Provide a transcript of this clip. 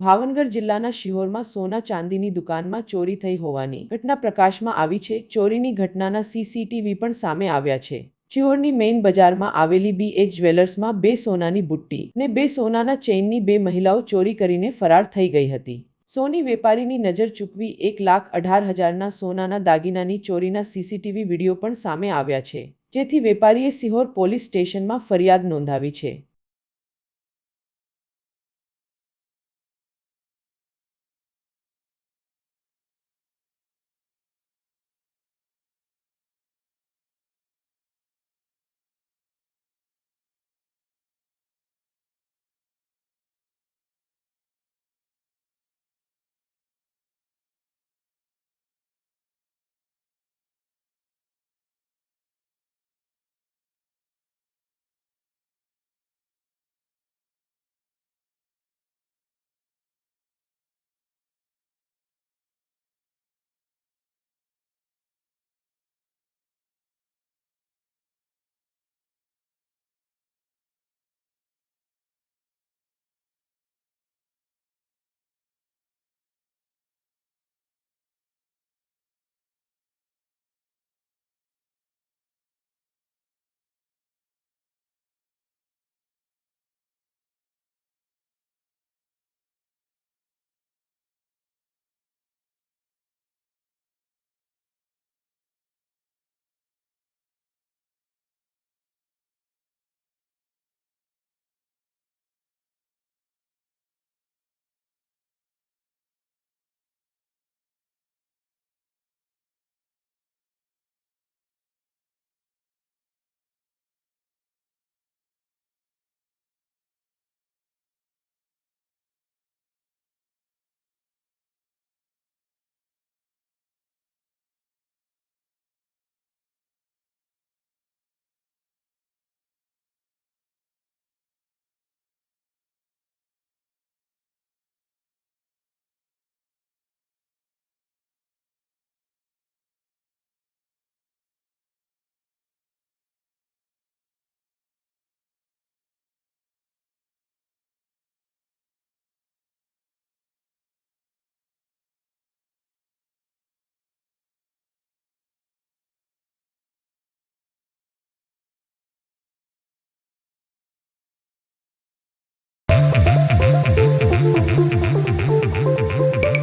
ભાવનગર જિલ્લાના શિહોરમાં સોના ચાંદીની દુકાનમાં ચોરી થઈ હોવાની ઘટના પ્રકાશમાં આવી છે. ચોરીની ઘટનાના સીસીટીવી પણ સામે આવ્યા છે. શિહોરની મેઇન બજારમાં આવેલી બી એચ જ્વેલર્સમાં બે સોનાની બુટ્ટી ને બે સોનાના ચેઇનની બે મહિલાઓ ચોરી કરીને ફરાર થઈ ગઈ હતી. સોની વેપારીની નજર ચૂકવી એક લાખ અઢાર હજારના સોનાના દાગીનાની ચોરીના સીસીટીવી વીડિયો પણ સામે આવ્યા છે, જેથી વેપારીએ સિહોર પોલીસ સ્ટેશનમાં ફરિયાદ નોંધાવી છે.